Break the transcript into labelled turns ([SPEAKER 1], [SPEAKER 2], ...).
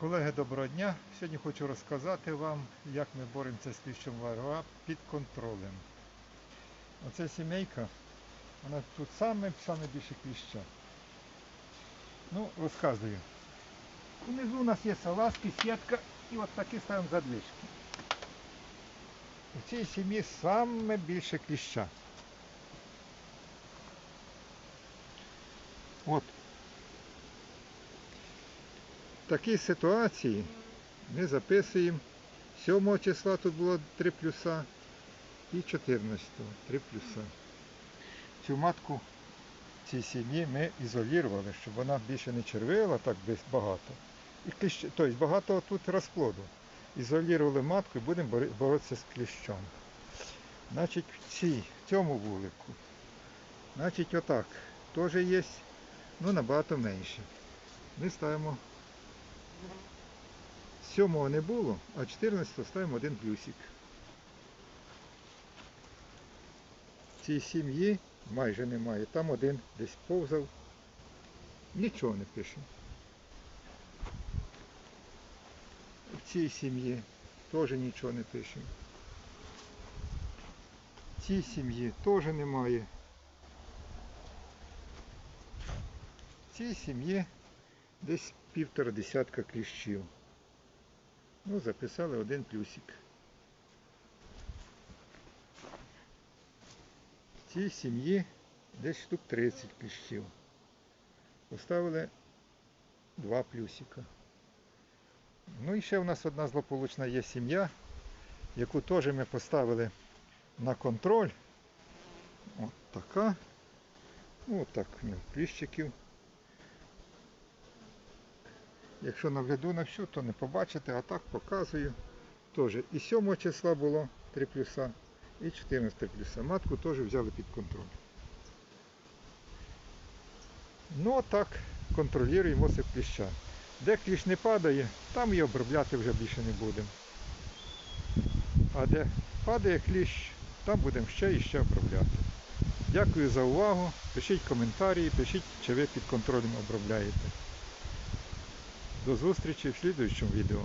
[SPEAKER 1] Колеги, доброго дня! Сьогодні хочу розказати вам, як ми боремося з кліщом варва під контролем. Оце сімейка, вона тут саме, більше кліща. Ну, розказую. Унизу у нас є салазки, сітка і от такі ставимо задвижки. У цій сім'ї саме більше кліща. От такі ситуації ми записуємо 7 числа тут було 3 плюса і 14 3 плюса. Цю матку цій сім'ї ми ізолювали, щоб вона більше не червила так десь багато. І кліщ... Тобто багато тут розплоду. Ізолювали матку і будемо боротися з кліщом. Значить, в в цьому вулику. Значить, отак. Теж є, ну набагато менше. Ми ставимо Сьомого не було, а 14 ставимо один плюсик. Цій сім'ї майже немає. Там один десь повзав. Нічого не пишемо. В цій сім'ї теж нічого не пишемо. В цій сім'ї теж немає. В цій сім'ї десь півтора десятка кліщів. Ну, записали один плюсик. В цій сім'ї десь штук 30 кліщів. Поставили два плюсика. Ну і ще в нас одна злополучна є сім'я, яку теж ми поставили на контроль. От така. Ну, от так в нього. Якщо наведу на всю, то не побачите, а так показую. Теж і 7 числа було 3 плюса, і 14 плюса. Матку теж взяли під контроль. Ну отак контролюємо сип кліща. Де кліщ не падає, там і обробляти вже більше не будемо. А де падає кліщ, там будемо ще і ще обробляти. Дякую за увагу. Пишіть коментарі, пишіть, чи ви під контролем обробляєте. До зустрічі в слідуючому відео.